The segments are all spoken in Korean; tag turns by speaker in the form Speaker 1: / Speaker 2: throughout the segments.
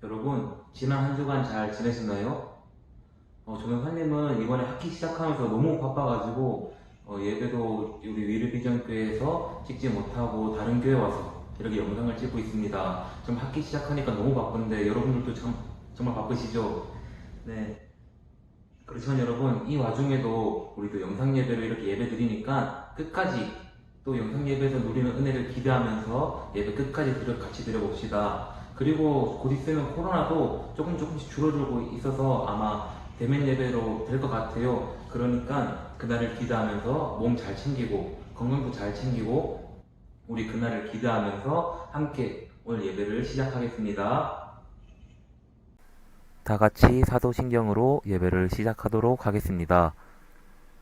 Speaker 1: 여러분, 지난 한 주간 잘 지내셨나요? 어, 저는 선님은 이번에 학기 시작하면서 너무 바빠가지고, 어, 예배도 우리 위르비전교회에서 찍지 못하고 다른 교회 와서 이렇게 영상을 찍고 있습니다. 좀 학기 시작하니까 너무 바쁜데 여러분들도 참, 정말 바쁘시죠? 네. 그렇지만 여러분, 이 와중에도 우리도 영상 예배로 이렇게 예배 드리니까 끝까지 또 영상 예배에서 누리는 은혜를 기대하면서 예배 끝까지 같이 드려봅시다. 그리고 곧 있으면 코로나도 조금 조금씩 줄어들고 있어서 아마 대면 예배로 될 것 같아요. 그러니까 그날을 기대하면서 몸 잘 챙기고 건강도 잘 챙기고 우리 그날을 기대하면서 함께 오늘 예배를 시작하겠습니다.
Speaker 2: 다 같이 사도신경으로 예배를 시작하도록 하겠습니다.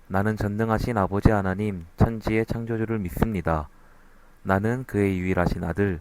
Speaker 2: 나는 전능하신 아버지 하나님, 천지의 창조주를 믿습니다. 나는 그의 유일하신 아들,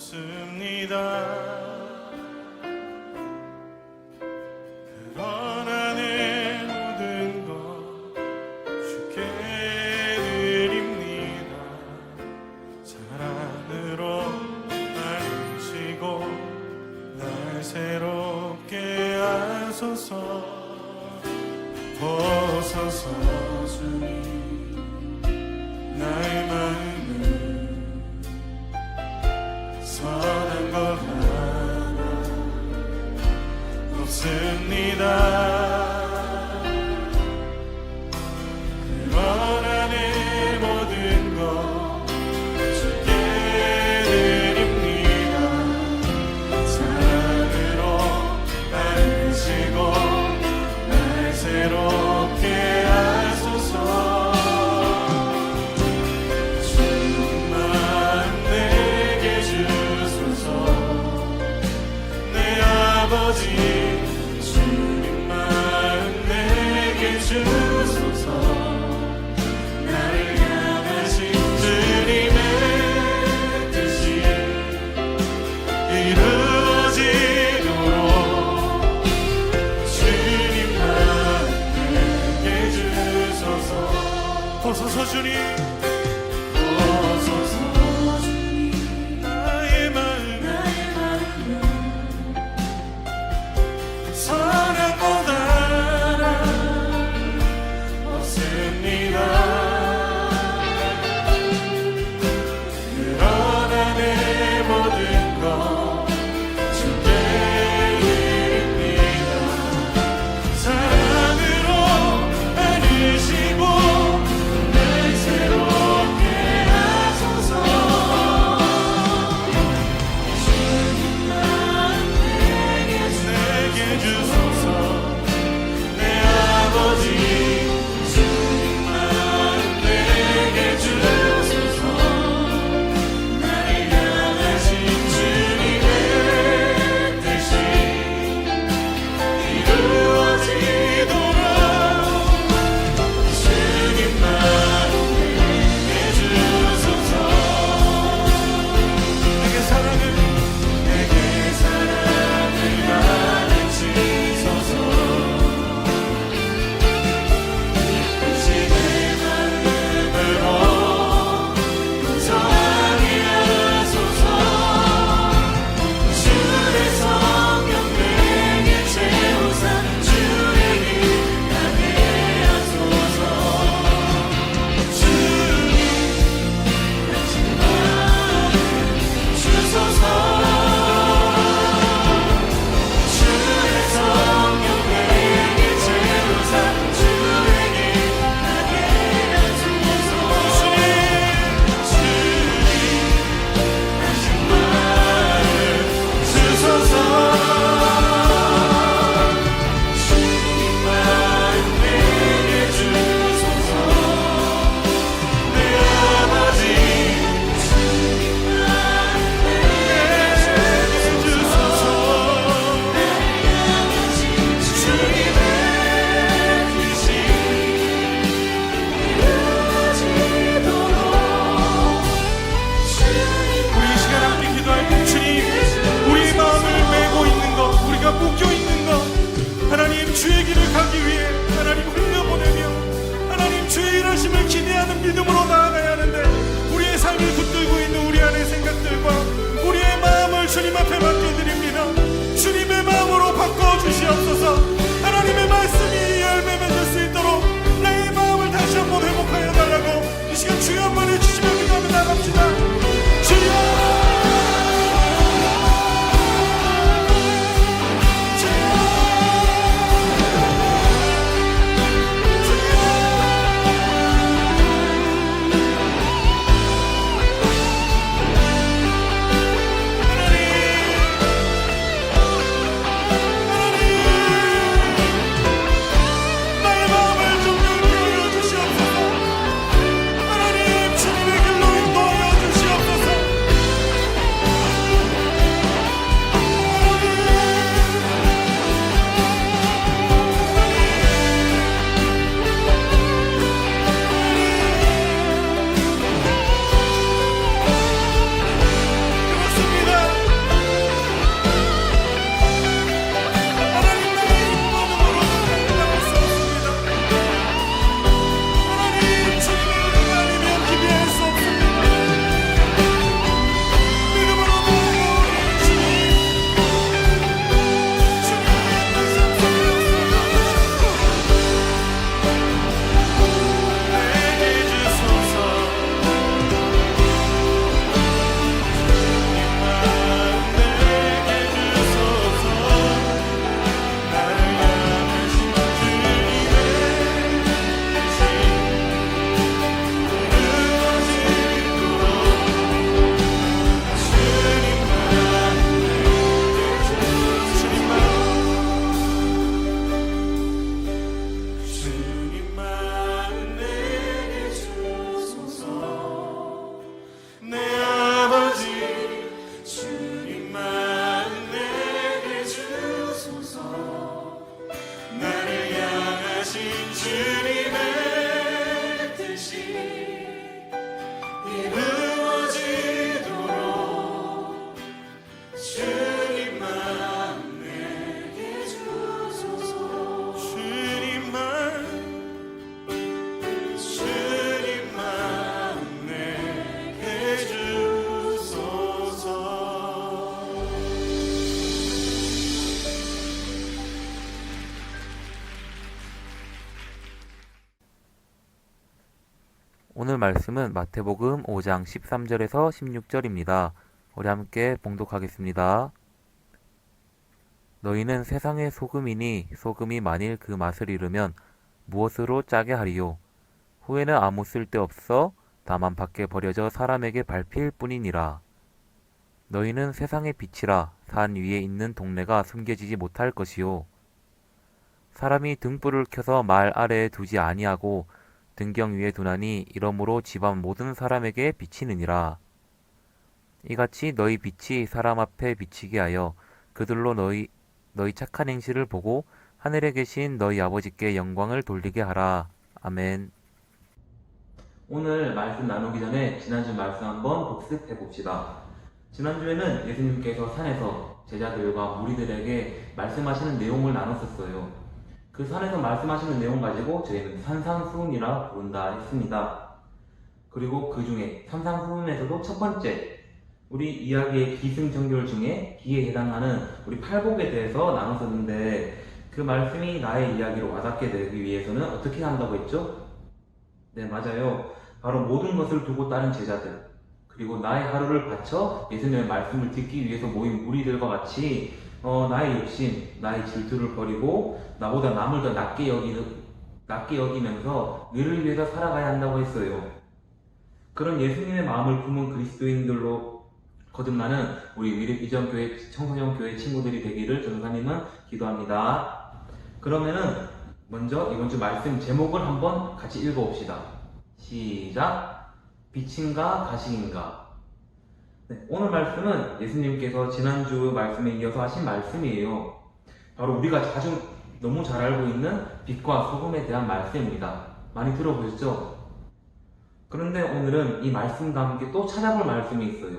Speaker 3: 없습니다 주님
Speaker 2: 말씀은 마태복음 5장 13절에서 16절입니다. 우리 함께 봉독하겠습니다. 너희는 세상의 소금이니 소금이 만일 그 맛을 잃으면 무엇으로 짜게 하리요? 후에는 아무 쓸데 없어 다만 밖에 버려져 사람에게 밟힐 뿐이니라. 너희는 세상의 빛이라 산 위에 있는 동네가 숨겨지지 못할 것이요. 사람이 등불을 켜서 말 아래에 두지 아니하고 등경 위에 두나니 이러므로 집안 모든 사람에게 비치느니라. 이같이 너희 빛이 사람 앞에 비치게 하여 그들로 너희 너희 착한 행실을 보고 하늘에 계신 너희 아버지께 영광을 돌리게 하라. 아멘.
Speaker 1: 오늘 말씀 나누기 전에 지난주 말씀 한번 복습해 봅시다. 지난주에는 예수님께서 산에서 제자들과 무리들에게 말씀하시는 내용을 나눴었어요. 그 산에서 말씀하시는 내용 가지고 저희는 산상수훈이라 부른다 했습니다. 그리고 그 중에 산상수훈에서도 첫 번째 우리 이야기의 기승전결 중에 기에 해당하는 우리 팔복에 대해서 나눴었는데 그 말씀이 나의 이야기로 와닿게 되기 위해서는 어떻게 한다고 했죠? 네, 맞아요. 바로 모든 것을 두고 따른 제자들, 그리고 나의 하루를 바쳐 예수님의 말씀을 듣기 위해서 모인 무리들과 같이 어, 나의 욕심, 나의 질투를 버리고 나보다 남을 더 낮게 여기는 낮게 여기면서 너를 위해서 살아가야 한다고 했어요. 그런 예수님의 마음을 품은 그리스도인들로 거듭나는 우리 위례 비전교회 청소년 교회 친구들이 되기를 전사님은 기도합니다. 그러면은 먼저 이번 주 말씀 제목을 한번 같이 읽어봅시다. 시작. 빛인가 가시인가. 네, 오늘 말씀은 예수님께서 지난주 말씀에 이어서 하신 말씀이에요. 바로 우리가 자주 너무 잘 알고 있는 빛과 소금에 대한 말씀입니다. 많이 들어보셨죠? 그런데 오늘은 이 말씀과 함께 또 찾아볼 말씀이 있어요.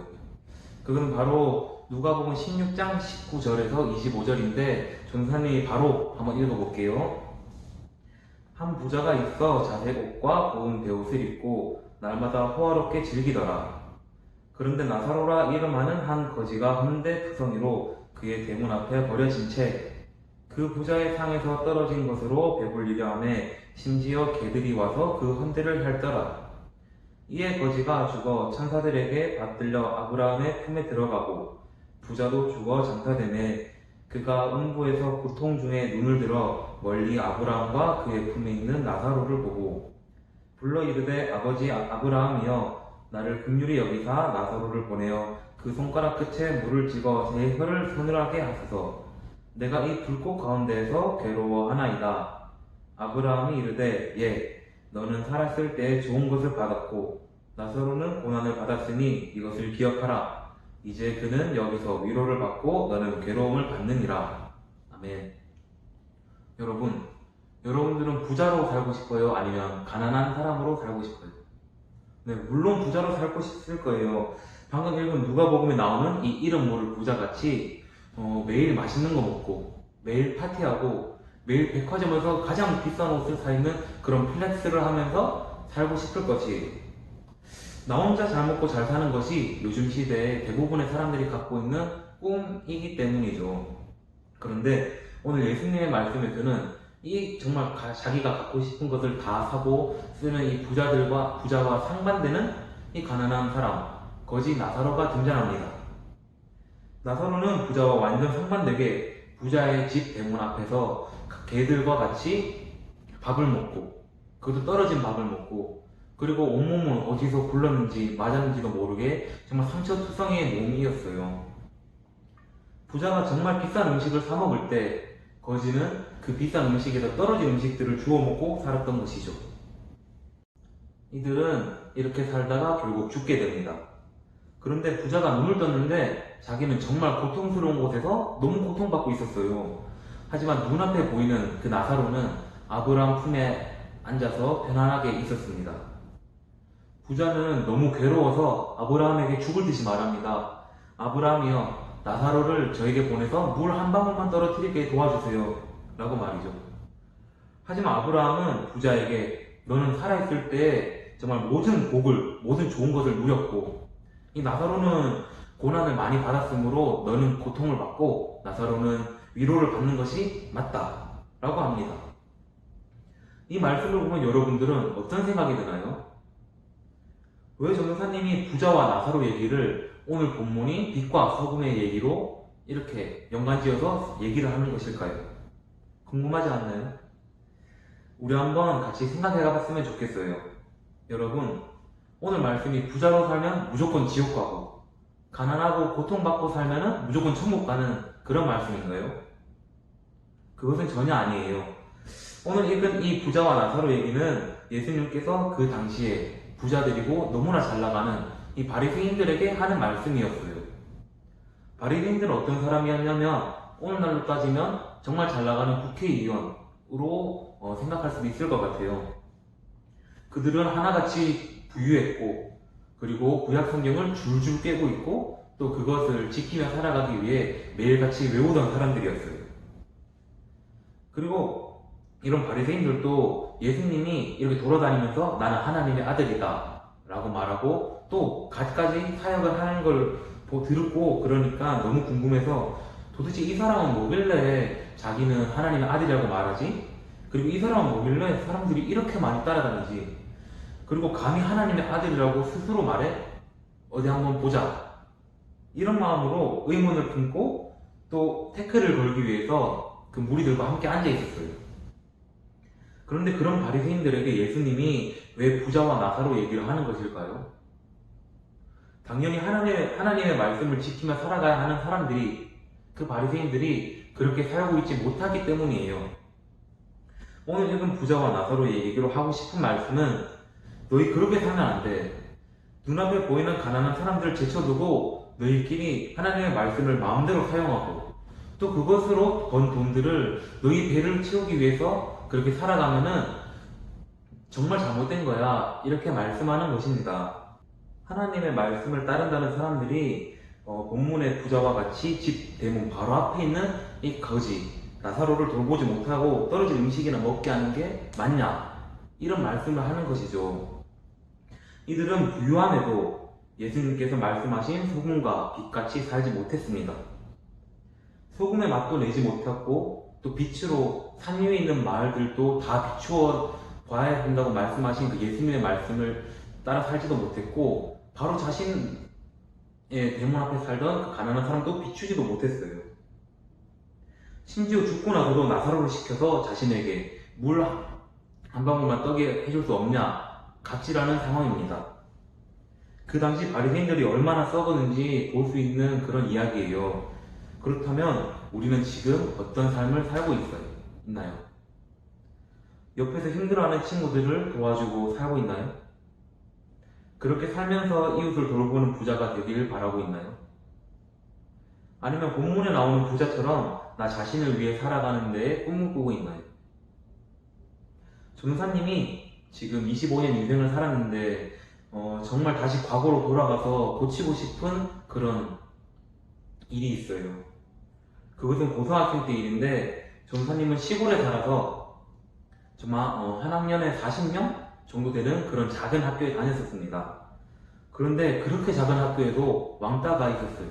Speaker 1: 그건 바로 누가복음 16장 19절에서 25절인데 전사님이 바로 한번 읽어볼게요. 한 부자가 있어 자색 옷과 고운 베옷을 입고 날마다 호화롭게 즐기더라. 그런데 나사로라 이름하는 한 거지가 헌데 투성이로 그의 대문 앞에 버려진 채 그 부자의 상에서 떨어진 것으로 배불리려 하매 심지어 개들이 와서 그 헌데를 핥더라. 이에 거지가 죽어 천사들에게 받들려 아브라함의 품에 들어가고 부자도 죽어 장사되매 그가 음부에서 고통 중에 눈을 들어 멀리 아브라함과 그의 품에 있는 나사로를 보고 불러 이르되 아버지 아- 아브라함이여 나를 긍휼히 여기사 나사로를 보내어 그 손가락 끝에 물을 찍어 제 혀를 서늘하게 하소서. 내가 이 불꽃 가운데에서 괴로워하나이다. 아브라함이 이르되 예 너는 살았을 때 좋은 것을 받았고 나사로는 고난을 받았으니 이것을 기억하라. 이제 그는 여기서 위로를 받고 너는 괴로움을 받느니라. 아멘. 여러분 여러분들은 부자로 살고 싶어요? 아니면 가난한 사람으로 살고 싶어요? 네, 물론 부자로 살고 싶을 거예요. 방금 읽은 누가복음에 나오는 이 이름 모를 부자같이 어, 매일 맛있는 거 먹고 매일 파티하고 매일 백화점에서 가장 비싼 옷을 사 입는 그런 플렉스를 하면서 살고 싶을 것이에요. 나 혼자 잘 먹고 잘 사는 것이 요즘 시대에 대부분의 사람들이 갖고 있는 꿈이기 때문이죠. 그런데 오늘 예수님의 말씀에서는 이 정말 가- 자기가 갖고 싶은 것을 다 사고 쓰는 이 부자들과 부자와 상반되는 이 가난한 사람 거지 나사로가 등장합니다. 나사로는 부자와 완전 상반되게 부자의 집 대문 앞에서 개들과 같이 밥을 먹고 그것도 떨어진 밥을 먹고 그리고 온몸은 어디서 굴렀는지 맞았는지도 모르게 정말 상처투성이의 몸이었어요. 부자가 정말 비싼 음식을 사 먹을 때 거지는 그 비싼 음식에서 떨어진 음식들을 주워 먹고 살았던 것이죠. 이들은 이렇게 살다가 결국 죽게 됩니다. 그런데 부자가 눈을 떴는데 자기는 정말 고통스러운 곳에서 너무 고통받고 있었어요. 하지만 눈앞에 보이는 그 나사로는 아브라함 품에 앉아서 편안하게 있었습니다. 부자는 너무 괴로워서 아브라함에게 죽을 듯이 말합니다. 아브라함이여, 나사로를 저에게 보내서 물 한 방울만 떨어뜨리게 도와주세요. 라고 말이죠. 하지만 아브라함은 부자에게 너는 살아있을 때 정말 모든 복을, 모든 좋은 것을 누렸고, 이 나사로는 고난을 많이 받았으므로 너는 고통을 받고, 나사로는 위로를 받는 것이 맞다. 라고 합니다. 이 말씀을 보면 여러분들은 어떤 생각이 드나요? 왜 전도사님이 부자와 나사로 얘기를 오늘 본문이 빛과 소금의 얘기로 이렇게 연관지어서 얘기를 하는 것일까요? 궁금하지 않나요? 우리 한번 같이 생각해 봤으면 좋겠어요. 여러분, 오늘 말씀이 부자로 살면 무조건 지옥 가고, 가난하고 고통받고 살면 무조건 천국 가는 그런 말씀인가요? 그것은 전혀 아니에요. 오늘 읽은 이 부자와 나사로 얘기는 예수님께서 그 당시에 부자들이고 너무나 잘 나가는 이 바리새인들에게 하는 말씀이었어요. 바리새인들은 어떤 사람이었냐면 오늘날로 따지면 정말 잘 나가는 국회의원으로 어, 생각할 수도 있을 것 같아요. 그들은 하나같이 부유했고 그리고 구약 성경을 줄줄 깨고 있고 또 그것을 지키며 살아가기 위해 매일같이 외우던 사람들이었어요. 그리고 이런 바리새인들도 예수님이 이렇게 돌아다니면서 나는 하나님의 아들이다 라고 말하고 또 갖가지 사역을 하는 걸 보- 들었고 그러니까 너무 궁금해서 도대체 이 사람은 뭐길래 자기는 하나님의 아들이라고 말하지? 그리고 이 사람은 뭐길래 사람들이 이렇게 많이 따라다니지? 그리고 감히 하나님의 아들이라고 스스로 말해? 어디 한번 보자. 이런 마음으로 의문을 품고 또 태클을 걸기 위해서 그 무리들과 함께 앉아 있었어요. 그런데 그런 바리새인들에게 예수님이 왜 부자와 나사로 얘기를 하는 것일까요? 당연히 하나님의, 하나님의 말씀을 지키며 살아가야 하는 사람들이 그 바리새인들이 그렇게 살고 있지 못하기 때문이에요. 오늘 읽은 부자와 나사로의 얘기로 하고 싶은 말씀은 너희 그렇게 살면 안 돼. 눈앞에 보이는 가난한 사람들을 제쳐두고 너희끼리 하나님의 말씀을 마음대로 사용하고 또 그것으로 번 돈들을 너희 배를 채우기 위해서 그렇게 살아가면은 정말 잘못된 거야. 이렇게 말씀하는 것입니다. 하나님의 말씀을 따른다는 사람들이 어, 본문의 부자와 같이 집 대문 바로 앞에 있는 이 거지 나사로를 돌보지 못하고 떨어진 음식이나 먹게 하는 게 맞냐 이런 말씀을 하는 것이죠. 이들은 부유함에도 예수님께서 말씀하신 소금과 빛같이 살지 못했습니다. 소금의 맛도 내지 못했고 또 빛으로 산 위에 있는 마을들도 다 비추어 봐야 된다고 말씀하신 그 예수님의 말씀을 따라 살지도 못했고 바로 자신 의 대문 앞에 살던 그 가난한 사람도 비추지도 못했어요. 심지어 죽고 나서도 나사로를 시켜서 자신에게 물 한 방울만 떠게 해줄 수 없냐 갑질하는 상황입니다. 그 당시 바리새인들이 얼마나 썩었는지 볼 수 있는 그런 이야기예요. 그렇다면 우리는 지금 어떤 삶을 살고 있어요? 있나요? 옆에서 힘들어하는 친구들을 도와주고 살고 있나요? 그렇게 살면서 이웃을 돌보는 부자가 되길 바라고 있나요? 아니면 본문에 나오는 부자처럼 나 자신을 위해 살아가는 데 꿈을 꾸고 있나요? 전사님이 지금 25년 인생을 살았는데 어, 정말 다시 과거로 돌아가서 고치고 싶은 그런 일이 있어요. 그것은 고등학생 때 일인데 전사님은 시골에 살아서 정말 어, 한 학년에 40명 정도 되는 그런 작은 학교에 다녔었습니다. 그런데 그렇게 작은 학교에도 왕따가 있었어요.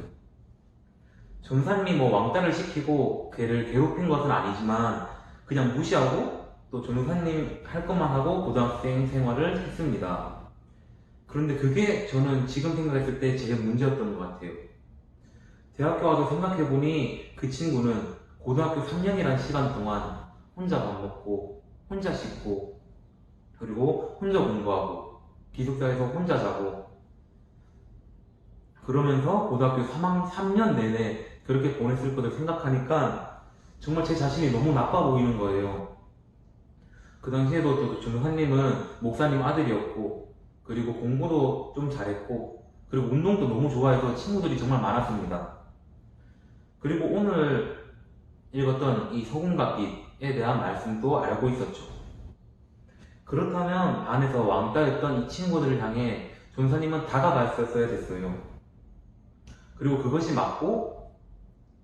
Speaker 1: 전사님이 뭐 왕따를 시키고 걔를 괴롭힌 것은 아니지만 그냥 무시하고 또 전사님 할 것만 하고 고등학생 생활을 했습니다. 그런데 그게 저는 지금 생각했을 때 제일 문제였던 것 같아요. 대학교 와서 생각해보니 그 친구는 고등학교 3년이라는 시간 동안 혼자 밥 먹고 혼자 씻고 그리고 혼자 공부하고 기숙사에서 혼자 자고 그러면서 고등학교 3학, 3년 내내 그렇게 보냈을 것을 생각하니까 정말 제 자신이 너무 나빠 보이는 거예요. 그 당시에도 또 전사님은 목사님 아들이었고 그리고 공부도 좀 잘했고 그리고 운동도 너무 좋아해서 친구들이 정말 많았습니다. 그리고 오늘 읽었던 이빛 대한 말씀도 알고 있었죠. 그렇다면 반에서 왕따였던 이 친구들을 향해 전사님은 다가갔었어야 됐어요. 그리고 그것이 맞고,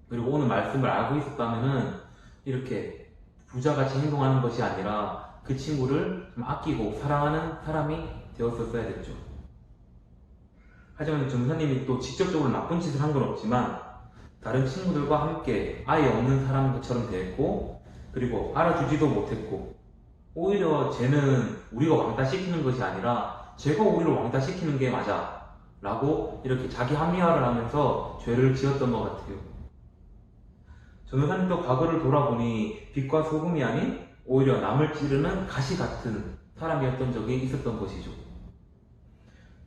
Speaker 1: 그리고 오늘 말씀을 알고 있었다면은 이렇게 부자같이 행동하는 것이 아니라 그 친구를 좀 아끼고 사랑하는 사람이 되었었어야 됐죠. 하지만 전사님이 또 직접적으로 나쁜 짓을 한 건 없지만 다른 친구들과 함께 아예 없는 사람처럼 대했고 그리고 알아주지도 못했고 오히려 쟤는 우리가 왕따 시키는 것이 아니라 쟤가 우리를 왕따 시키는 게 맞아 라고 이렇게 자기 합리화를 하면서 죄를 지었던 것 같아요. 전도사님도 과거를 돌아보니 빛과 소금이 아닌 오히려 남을 찌르는 가시 같은 사람이었던 적이 있었던 것이죠.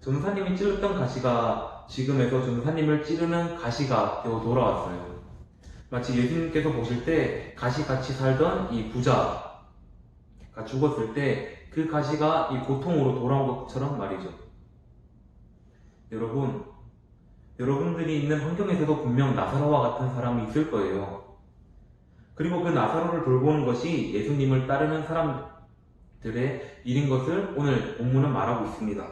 Speaker 1: 전도사님이 찌르던 가시가 지금에서 전도사님을 찌르는 가시가 되어 돌아왔어요. 마치 예수님께서 보실 때 가시같이 살던 이 부자가 죽었을 때 그 가시가 이 고통으로 돌아온 것처럼 말이죠. 여러분, 여러분들이 있는 환경에서도 분명 나사로와 같은 사람이 있을 거예요. 그리고 그 나사로를 돌보는 것이 예수님을 따르는 사람들의 일인 것을 오늘 본문은 말하고 있습니다.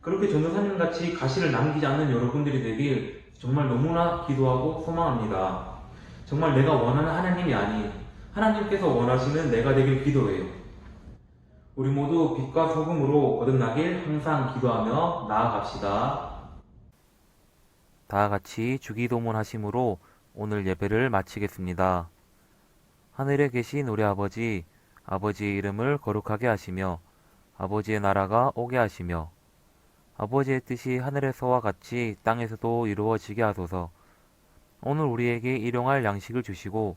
Speaker 1: 그렇게 전도사님 같이 가시를 남기지 않는 여러분들이 되길 정말 너무나 기도하고 소망합니다. 정말 내가 원하는 하나님이 아닌 하나님께서 원하시는 내가 되길 기도해요. 우리 모두 빛과 소금으로 거듭나길 항상 기도하며 나아갑시다.
Speaker 2: 다 같이 주기도문 하심으로 오늘 예배를 마치겠습니다. 하늘에 계신 우리 아버지, 아버지의 이름을 거룩하게 하시며, 아버지의 나라가 오게 하시며, 아버지의 뜻이 하늘에서와 같이 땅에서도 이루어지게 하소서. 오늘 우리에게 일용할 양식을 주시고,